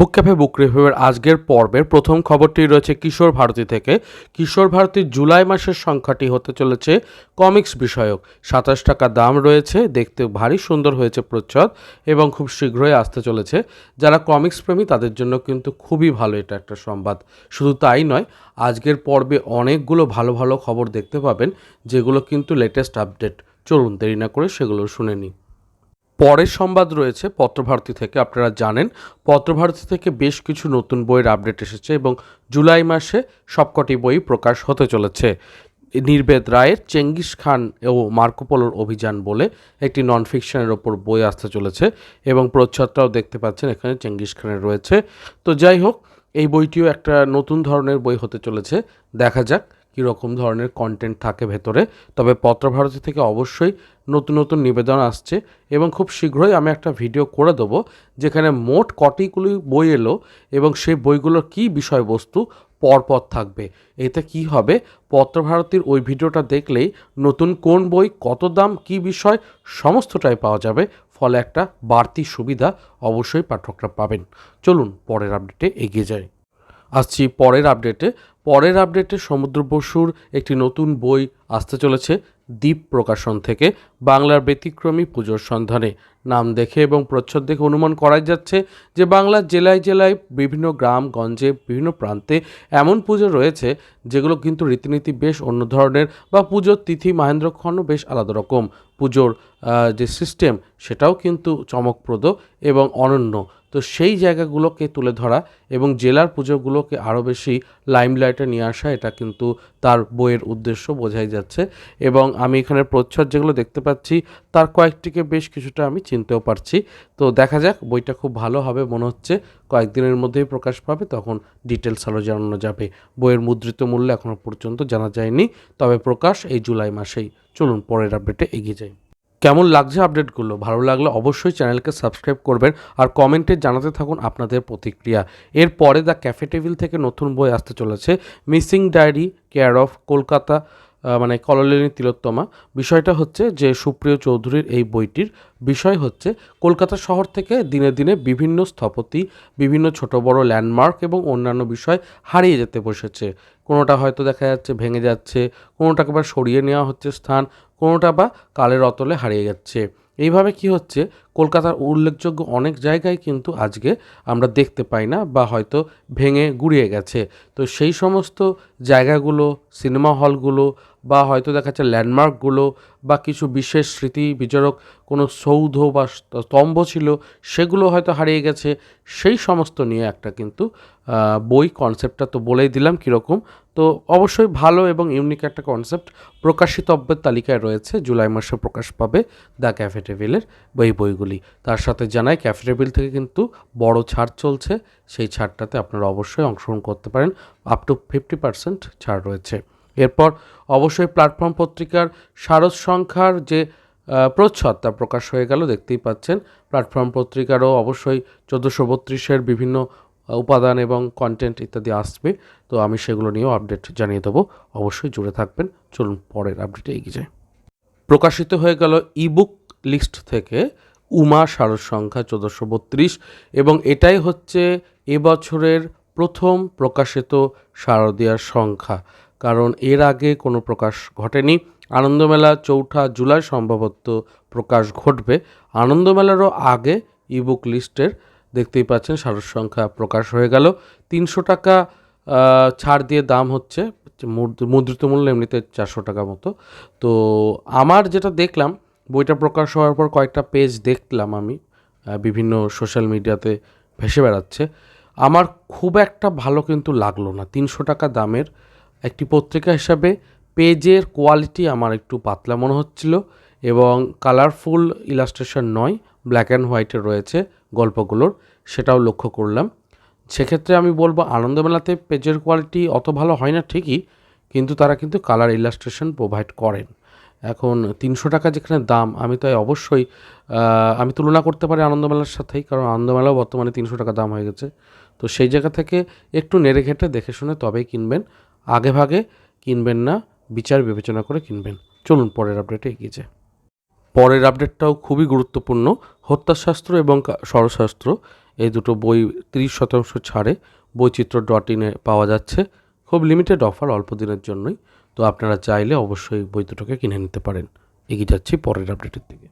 বুক cafe বুক রিভিউয়ের আজকের পর্বের প্রথম খবরটি রয়েছে কিশোর ভারতী থেকে। কিশোর ভারতীর জুলাই মাসের সংখ্যাটি হতে চলেছে কমিক্স বিষয়ক। সাতাশ টাকা দাম রয়েছে, দেখতে ভারী সুন্দর হয়েছে প্রচ্ছদ এবং খুব শীঘ্রই আসতে চলেছে। যারা কমিক্স প্রেমী, তাদের জন্য কিন্তু খুবই ভালো এটা একটা সংবাদ। শুধু তাই নয়, আজকের পর্বে অনেকগুলো ভালো ভালো খবর দেখতে পাবেন, যেগুলো কিন্তু লেটেস্ট আপডেট চলুন দেরি না করে সেগুলো শুনে নিই। পরের সংবাদ রয়েছে পত্রভারতী থেকে, আপনারা জানেন। পত্রভারতী থেকে বেশ কিছু নতুন বইয়ের আপডেট এসেছে এবং জুলাই মাসে সবকটি বই প্রকাশ হতে চলেছে। নির্বেদ রায়ের চেঙ্গিস খান ও মার্কোপোলোর অভিযান বলে একটি নন ফিকশনের ওপর বই আসতে চলেছে এবং প্রচ্ছদটাও দেখতে পাচ্ছেন, এখানে চেঙ্গিস খানের রয়েছে। তো যাই হোক, এই বইটিও একটা নতুন ধরনের বই হতে চলেছে। দেখা যাক কীরকম ধরনের কন্টেন্ট থাকে ভেতরে। তবে পত্রভারতী থেকে অবশ্যই নতুন নতুন নিবেদন আসছে এবং খুব শীঘ্রই আমি একটা ভিডিও করে দেবো যেখানে মোট কটিগুলি বই এলো এবং সেই বইগুলোর কী বিষয়বস্তু পরপর থাকবে। এতে কি হবে? পত্রভারতীর ওই ভিডিওটা দেখলেই নতুন কোন বই, কত দাম, কী বিষয়, সমস্তটাই পাওয়া যাবে। ফলে একটা বাড়তি সুবিধা অবশ্যই পাঠকরা পাবেন। চলুন পরের আপডেটে এগিয়ে যাই। আসছি পরের আপডেটে। পরের আপডেটে সমুদ্র বসুর একটি নতুন বই আসতে চলেছে। দ্বীপ প্রকাশন থেকে বাংলার ব্যতিক্রমী পুজোর সন্ধানে। নাম দেখে এবং প্রচ্ছদ দেখে অনুমান করা যাচ্ছে যে বাংলার জেলায় জেলায় বিভিন্ন গ্রাম, গঞ্জে, বিভিন্ন প্রান্তে এমন পুজো রয়েছে যেগুলো কিন্তু রীতিনীতি বেশ অন্য ধরনের বা পুজোর তিথি, মাহেন্দ্রক্ষণও বেশ আলাদা রকম। পুজোর যে সিস্টেম সেটাও কিন্তু চমকপ্রদ এবং অনন্য। তো সেই জায়গাগুলোকে তুলে ধরা এবং জেলার পুজোগুলোকে আরও বেশি লাইমলাইটে নিয়ে আসা, এটা কিন্তু তার বইয়ের উদ্দেশ্য বোঝাই যাচ্ছে। এবং আমি এখানে প্রচ্ছদ যেগুলো দেখতে পাচ্ছি, তার কয়েকটিকে বেশ কিছুটা আমি চিনতেও পারছি। তো দেখা যাক, বইটা খুব ভালো হবে, মনে হচ্ছে। কয়েকদিনের মধ্যেই প্রকাশ পাবে, তখন ডিটেলস আরও জানানো যাবে। বইয়ের মুদ্রিত মূল্য এখনও পর্যন্ত জানা যায়নি, তবে প্রকাশ এই জুলাই মাসেই। চলুন পরের আপডেটে এগিয়ে যাই। কেমন লাগছে আপডেটগুলো ভালো লাগলে অবশ্যই চ্যানেলকে সাবস্ক্রাইব করবেন আর কমেন্টে জানাতে থাকুন আপনাদের প্রতিক্রিয়া। এরপরে দ্য ক্যাফে টেবিল থেকে নতুন বই আসতে চলেছে missing diary care of Kolkata মানে কললিনী তিলোত্তমা। বিষয়টা হচ্ছে যে সুপ্রিয় চৌধুরীর এই বইটির বিষয় হচ্ছে কলকাতা শহর থেকে দিনে দিনে বিভিন্ন স্থপতি, বিভিন্ন ছোট বড় ল্যান্ডমার্ক এবং অন্যান্য বিষয় হারিয়ে যেতে বসেছে। কোনোটা হয়তো দেখা যাচ্ছে ভেঙে যাচ্ছে, কোনোটাকে আবার সরিয়ে নেওয়া হচ্ছে স্থান, কোনোটা বা কালের অতলে হারিয়ে যাচ্ছে। এইভাবে কি হচ্ছে? কলকাতার উল্লেখযোগ্য অনেক জায়গায় কিন্তু আজকে আমরা দেখতে পাই না বা হয়তো ভেঙে গুড়িয়ে গেছে। তো সেই সমস্ত জায়গাগুলো, সিনেমা হলগুলো বা হয়তো দেখা যাচ্ছে ল্যান্ডমার্কগুলো বা কিছু বিশেষ স্মৃতি বিচারক কোনো সৌধ বা স্তম্ভ ছিল, সেগুলো হয়তো হারিয়ে গেছে। সেই সমস্ত নিয়ে একটা কিন্তু বই কনসেপ্টটা তো বলেই দিলাম কীরকম। তো অবশ্যই ভালো এবং ইউনিক একটা কনসেপ্ট প্রকাশিতব্যের তালিকায় রয়েছে। জুলাই মাসে প্রকাশ পাবে দ্য ক্যাফে টেবিলের বই বইগুলি। তার সাথে জানাই ক্যাফে টেবিল থেকে কিন্তু বড় ছাড় চলছে। সেই ছাড়টাতে আপনারা অবশ্যই অংশগ্রহণ করতে পারেন। আপ টু ফিফটি পার্সেন্ট ছাড় রয়েছে। এরপর অবশ্যই প্ল্যাটফর্ম পত্রিকার সারস সংখ্যার যে প্রচ্ছদ তা প্রকাশ হয়ে গেল, দেখতেই পাচ্ছেন। প্ল্যাটফর্ম পত্রিকারও অবশ্যই চোদ্দোশো বত্রিশের বিভিন্ন উপাদান এবং কন্টেন্ট ইত্যাদি আসবে, তো আমি সেগুলো নিয়েও আপডেট জানিয়ে দেবো। অবশ্যই জুড়ে থাকবেন। চলুন পরের আপডেটে এগিয়ে যাই। প্রকাশিত হয়ে গেল ইবুক লিস্ট থেকে উমা সারস সংখ্যা চোদ্দোশো বত্রিশ এবং এটাই হচ্ছে এবছরের প্রথম প্রকাশিত শারদীয়ার সংখ্যা। কারণ এর আগে কোনো প্রকাশ ঘটেনি। আনন্দমেলা চৌঠা জুলাই সম্ভবত প্রকাশ ঘটবে। আনন্দমেলারও আগে ইবুক লিস্টের দেখতেই পাচ্ছেন সারস সংখ্যা প্রকাশ হয়ে গেল। তিনশো টাকা ছাড় দিয়ে দাম হচ্ছে, মুদ্র- মুদ্রিত মূল্য এমনিতে চারশো টাকা মতো। তো আমার যেটা দেখলাম, বইটা প্রকাশ হওয়ার পর কয়েকটা পেজ দেখলাম আমি বিভিন্ন সোশ্যাল মিডিয়াতে ভেসে বেড়াচ্ছে। আমার খুব একটা ভালো কিন্তু লাগল না। তিনশো টাকা দামের একটি পত্রিকা হিসাবে পেজের কোয়ালিটি আমার একটু পাতলা মনে হচ্ছিল। এবং কালারফুল ইলাস্ট্রেশন নয়, ব্ল্যাক অ্যান্ড হোয়াইটের রয়েছে গল্পগুলোর, সেটাও লক্ষ্য করলাম। সেক্ষেত্রে আমি বলব আনন্দমেলাতে পেজের কোয়ালিটি অত ভালো হয় না ঠিকই, কিন্তু তারা কিন্তু কালার ইলাস্ট্রেশন প্রোভাইড করেন। এখন তিনশো টাকা যেখানে দাম, আমি তাই অবশ্যই আমি তুলনা করতে পারি আনন্দমেলার সাথেই, কারণ আনন্দমেলাও বর্তমানে তিনশো টাকা দাম হয়ে গেছে। তো সেই জায়গা থেকে একটু নেড়ে ঘেটে দেখে শুনে তবেই কিনবেন, আগে ভাগে কিনবেন না, বিচার বিবেচনা করে কিনবেন। চলুন পরের আপডেটে এগিয়ে যায় পরের আপডেটটাও খুবই গুরুত্বপূর্ণ। হত্যাশাস্ত্র এবং ষড়শাস্ত্র এই দুটো বই তিরিশ শতাংশ ছাড়ে বৈচিত্র্য ডট ইনে পাওয়া যাচ্ছে। খুব লিমিটেড অফার অল্প দিনের জন্যই। তো আপনারা চাইলে অবশ্যই বই দুটোকে কিনে নিতে পারেন। এগিয়ে যাচ্ছি পরের আপডেটের দিকে।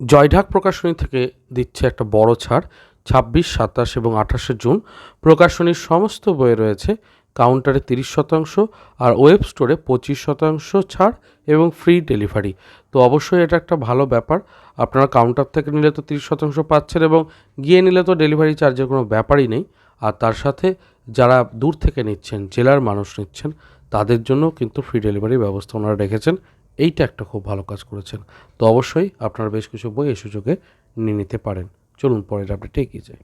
জয়ঢাক প্রকাশনী থেকে দিচ্ছে একটা বড় ছাড়, ছাব্বিশ, সাতাশ এবং আঠাশে জুন। প্রকাশনীর সমস্ত বই রয়েছে। কাউন্টারে তিরিশ শতাংশ আর ওয়েব স্টোরে পঁচিশ শতাংশ ছাড় এবং ফ্রি ডেলিভারি তো অবশ্যই এটা একটা ভালো ব্যাপার। আপনারা কাউন্টার থেকে নিলে তো তিরিশ শতাংশ পাচ্ছেন এবং গিয়ে নিলে তো ডেলিভারি চার্জের কোনো ব্যাপারই নেই। আর তার সাথে যারা দূর থেকে নিচ্ছেন, জেলার মানুষ নিচ্ছেন, তাদের জন্য কিন্তু ফ্রি ডেলিভারি ব্যবস্থা ওনারা রেখেছেন। এইটা একটা খুব ভালো কাজ করেছেন। তো অবশ্যই আপনারা বেশ কিছু বই এই সুযোগে নিয়ে নিতে পারেন। চলুন পরের আপডেটে এগিয়ে যাই।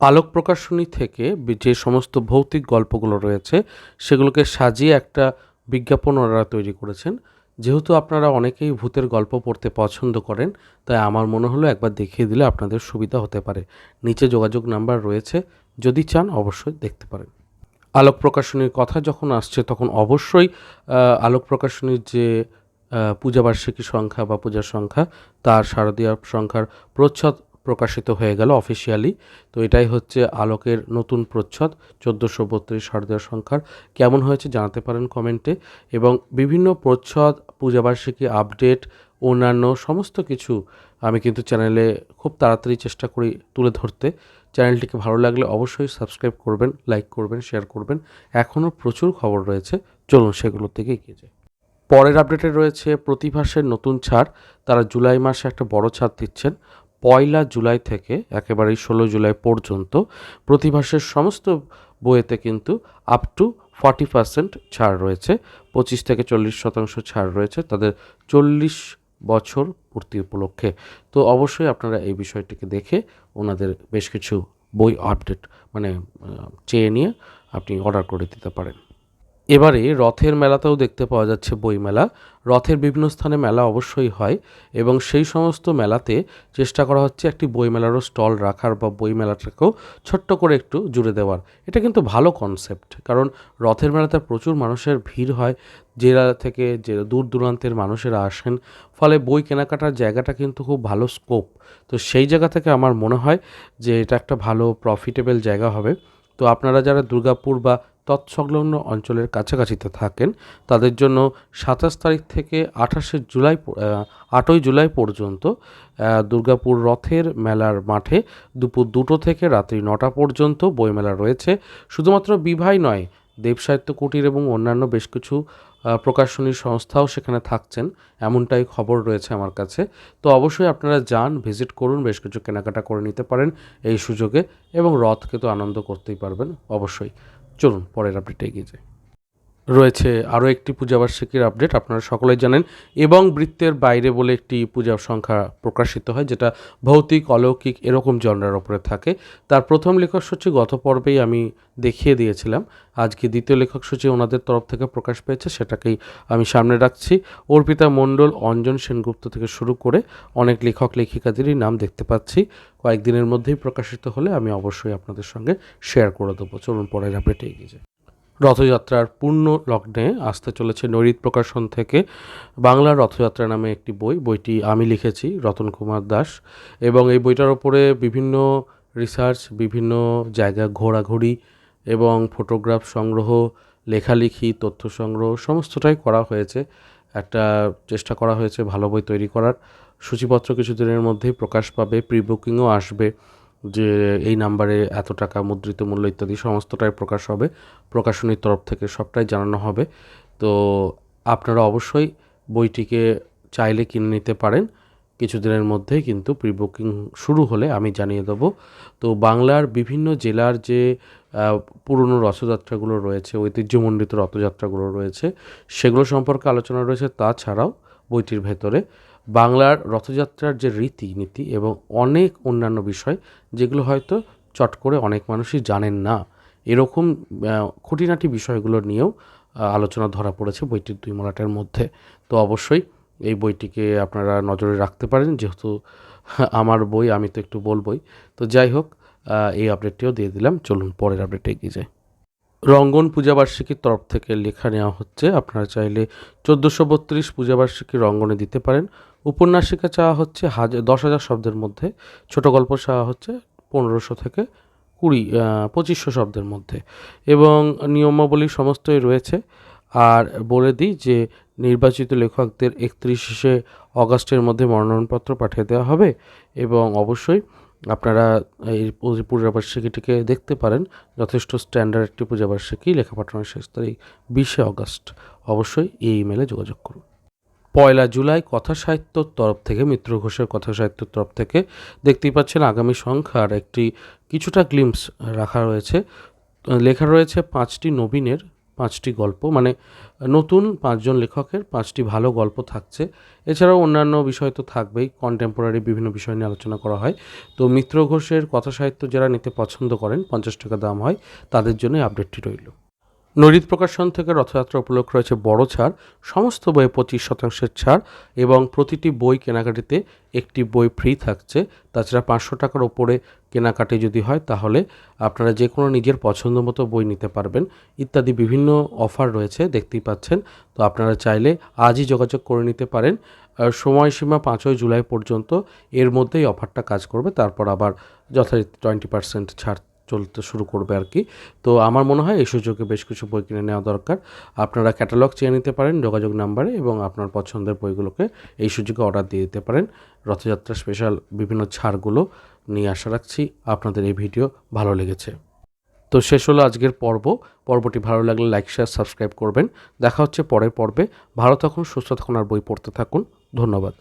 আলোক প্রকাশনী থেকে যে সমস্ত ভৌতিক গল্পগুলো রয়েছে, সেগুলোকে সাজিয়ে একটা বিজ্ঞাপন ওনারা তৈরি করেছেন। যেহেতু আপনারা অনেকেই ভূতের গল্প পড়তে পছন্দ করেন, তাই আমার মনে হলো একবার দেখিয়ে দিলে আপনাদের সুবিধা হতে পারে। নিচে যোগাযোগ নাম্বার রয়েছে, যদি চান অবশ্যই দেখতে পারেন। আলোক প্রকাশনীর কথা যখন আসছে, তখন অবশ্যই আলোক প্রকাশনীর যে পূজাবার্ষিকী সংখ্যা বা পূজার সংখ্যা, তার শারদীয় সংখ্যার প্রচ্ছদ প্রকাশিত হয়ে গেল অফিসিয়ালি তো এটাই হচ্ছে আলোকের নতুন প্রচ্ছদ, চোদ্দোশো বত্রিশ শারদীয় সংখ্যার। কেমন হয়েছে জানাতে পারেন কমেন্টে এবং বিভিন্ন প্রচ্ছদ, পূজাবার্ষিকী আপডেট, অন্যান্য সমস্ত কিছু আমি কিন্তু চ্যানেলে খুব তাড়াতাড়ি চেষ্টা করি তুলে ধরতে। চ্যানেলটিকে ভালো লাগলে অবশ্যই সাবস্ক্রাইব করবেন লাইক করবেন শেয়ার করবেন। এখনও প্রচুর খবর রয়েছে। চলুন সেগুলোর থেকে এগিয়ে যাই। পরের আপডেটে রয়েছে প্রতিভাসের নতুন ছাড়। তারা জুলাই মাসে একটা বড় ছাড় দিচ্ছেন। পয়লা জুলাই থেকে একেবারেই ষোলো জুলাই পর্যন্ত প্রতিভাসের সমস্ত বইয়েতে কিন্তু আপ টু ফর্টি পার্সেন্ট ছাড় রয়েছে, পঁচিশ থেকে চল্লিশ শতাংশ ছাড় রয়েছে তাদের চল্লিশ বছর পূর্তি উপলক্ষে। তো অবশ্যই আপনারা এই বিষয়টিকে দেখে ওনাদের বেশ কিছু বই আপডেট মানে চেয়ে নিয়ে আপনি অর্ডার করে দিতে পারেন। এবারে রথের মেলাতেও দেখতে পাওয়া যাচ্ছে বইমেলা রথের বিভিন্ন স্থানে মেলা অবশ্যই হয় এবং সেই সমস্ত মেলাতে চেষ্টা করা হচ্ছে একটি বইমেলারও স্টল রাখার বা বইমেলাটাকেও ছোট্ট করে একটু জুড়ে দেওয়ার। এটা কিন্তু ভালো কনসেপ্ট কারণ রথের মেলাতে প্রচুর মানুষের ভিড় হয়। জেলা থেকে যে দূর দূরান্তের মানুষেরা আসেন, ফলে বই কেনাকাটার জায়গাটা কিন্তু খুব ভালো স্কোপ তো সেই জায়গা থেকে আমার মনে হয় যে এটা একটা ভালো প্রফিটেবল জায়গা হবে। তো আপনারা যারা দুর্গাপুর বা তৎসংলগ্ন অঞ্চলের কাছাকাছিতে থাকেন। তাদের জন্য সাতাশ তারিখ থেকে আঠাশে জুলাই আটই জুলাই পর্যন্ত দুর্গাপুর রথের মেলার মাঠে দুপুর দুটো থেকে রাত্রি নটা পর্যন্ত বইমেলা রয়েছে। শুধুমাত্র বিভাই নয় দেবসাহিত্য কুটির এবং অন্যান্য বেশ কিছু প্রকাশনী সংস্থাও সেখানে থাকছেন, এমনটাই খবর রয়েছে আমার কাছে। তো অবশ্যই আপনারা যান, ভিজিট করুন, বেশ কিছু কেনাকাটা করে নিতে পারেন এই সুযোগে এবং রথকে তো আনন্দ করতেই পারবেন অবশ্যই। চলুন পরের আপডেটে এগিয়ে যাই। রয়েছে আরও একটি পূজাবার্ষিকীর আপডেট, আপনারা সকলেই জানেন, এবং বৃত্তের বাইরে বলে একটি পূজার সংখ্যা প্রকাশিত হয়, যেটা ভৌতিক, অলৌকিক এরকম জনরার ওপরে থাকে। তার প্রথম লেখক সূচি গত পর্বেই আমি দেখিয়ে দিয়েছিলাম। আজকে দ্বিতীয় লেখক সূচি ওনাদের তরফ থেকে প্রকাশ পেয়েছে, সেটাকেই আমি সামনে রাখছি। অর্পিতা মণ্ডল, অঞ্জন সেনগুপ্ত থেকে শুরু করে অনেক লেখক, লেখিকাদেরই নাম দেখতে পাচ্ছি। কয়েকদিনের মধ্যেই প্রকাশিত হলে আমি অবশ্যই আপনাদের সঙ্গে শেয়ার করে দেবো। চলুন পরের আপডেটে এগিয়ে যাই। রথযাত্রার পূর্ণ লগ্নে আসতে চলেছে নৈরিত প্রকাশন থেকে বাংলার রথযাত্রা নামে একটি বই। বইটি আমি লিখেছি, রতন কুমার দাস। এবং এই বইটার ওপরে বিভিন্ন রিসার্চ বিভিন্ন জায়গা ঘোরাঘুরি এবং ফটোগ্রাফ সংগ্রহ, লেখালেখি, তথ্য সংগ্রহ সমস্তটাই করা হয়েছে। একটা চেষ্টা করা হয়েছে ভালো বই তৈরি করার। সূচিপত্র কিছুদিনের মধ্যেই প্রকাশ পাবে প্রি বুকিংও আসবে। যে এই নাম্বারে এত টাকা, মুদ্রিত মূল্য ইত্যাদি সমস্তটাই প্রকাশ হবে। প্রকাশনীর তরফ থেকে সবটাই জানানো হবে। তো আপনারা অবশ্যই বইটিকে চাইলে কিনে নিতে পারেন। কিছুদিনের মধ্যেই কিন্তু প্রি বুকিং শুরু হলে আমি জানিয়ে দেবো। তো বাংলার বিভিন্ন জেলার যে পুরনো রথযাত্রাগুলো রয়েছে, ঐতিহ্যমণ্ডিত রথযাত্রাগুলো রয়েছে, সেগুলো সম্পর্কে আলোচনা রয়েছে। তাছাড়াও বইটির ভেতরে বাংলার রথযাত্রার যে রীতি নীতি এবং অনেক অন্যান্য বিষয়, যেগুলো হয়তো চট করে অনেক মানুষই জানেন না, এরকম খুঁটিনাটি বিষয়গুলো নিয়েও আলোচনা ধরা পড়েছে বইটির দুই মলাটের মধ্যে। তো অবশ্যই এই বইটিকে আপনারা নজরে রাখতে পারেন, যেহেতু আমার বই, আমি তো একটু বলবই। তো যাই হোক এই আপডেটটিও দিয়ে দিলাম, চলুন পরের আপডেটে এগিয়ে যাই। রঙ্গন পূজাবার্ষিকীর তরফ থেকে লেখা নেওয়া হচ্ছে, আপনারা চাইলে চোদ্দোশো বত্রিশ পূজাবার্ষিকী রঙ্গনে দিতে পারেন। উপন্যাসিকা চাওয়া হচ্ছে হাজার দশ হাজার শব্দের মধ্যে, ছোট গল্প চাওয়া হচ্ছে পনেরোশো থেকে কুড়ি পঁচিশশো শব্দের মধ্যে। এবং নিয়মাবলী সমস্তই রয়েছে। আর বলে দিই যে নির্বাচিত লেখকদের একত্রিশে অগাস্টের মধ্যে মনোনয়নপত্র পাঠিয়ে দেওয়া হবে এবং অবশ্যই আপনারা এই পূজাবার্ষিকীটিকে দেখতে পারেন। যথেষ্ট স্ট্যান্ডার্ড একটি পূজাবার্ষিকী লেখা পাঠানোর শেষ তারিখ বিশে অগস্ট। অবশ্যই এই ইমেলে যোগাযোগ করুন। পয়লা জুলাই কথা সাহিত্যর তরফ থেকে, মিত্র ঘোষের কথা সাহিত্যর তরফ থেকে দেখতেই পাচ্ছেন আগামী সংখ্যার একটি কিছুটা গ্লিমস রাখা রয়েছে। লেখা রয়েছে পাঁচটি নবীনের পাঁচটি গল্প মানে নতুন পাঁচজন লেখকের পাঁচটি ভালো গল্প থাকছে। এছাড়াও অন্যান্য বিষয় তো থাকবেই কন্টেম্পোরারি বিভিন্ন বিষয় নিয়ে আলোচনা করা হয়। তো মিত্র ঘোষের কথা সাহিত্য যারা নিতে পছন্দ করেন, পঞ্চাশ টাকা দাম হয়, তাদের জন্য আপডেটটি রইল। নরিত প্রকাশন থেকে রথযাত্রা উপলক্ষ রয়েছে বড় ছাড়, সমস্ত বইয়ে পঁচিশ শতাংশের ছাড় এবং প্রতিটি বই কেনাকাটিতে একটি বই ফ্রি থাকছে। তাছাড়া পাঁচশো টাকার ওপরে কেনাকাটি যদি হয় তাহলে আপনারা যে কোনো নিজের পছন্দ মতো বই নিতে পারবেন। ইত্যাদি বিভিন্ন অফার রয়েছে, দেখতেই পাচ্ছেন। তো আপনারা চাইলে আজই যোগাযোগ করে নিতে পারেন। সময়সীমা পাঁচই জুলাই পর্যন্ত এর মধ্যেই অফারটা কাজ করবে। তারপর আবার যথারীতি টোয়েন্টি পার্সেন্ট ছাড় চলতে শুরু করবে আর কি। তো আমার মনে হয় এই সুযোগে বেশ কিছু বই কিনে নেওয়া দরকার। আপনারা ক্যাটালগ চেয়ে নিতে পারেন যোগাযোগ নাম্বারে এবং আপনার পছন্দের বইগুলোকে এই সুযোগে অর্ডার দিয়ে দিতে পারেন। রথযাত্রা স্পেশাল বিভিন্ন ছাড়গুলো নিয়ে আশা রাখছি আপনাদের এই ভিডিও ভালো লেগেছে। তো শেষ হলো আজকের পর্ব। পর্বটি ভালো লাগলে লাইক শেয়ার সাবস্ক্রাইব করবেন। দেখা হচ্ছে পরের পর্বে। ভালো থাকুন, সুস্থ থাকুন আর বই পড়তে থাকুন। ধন্যবাদ।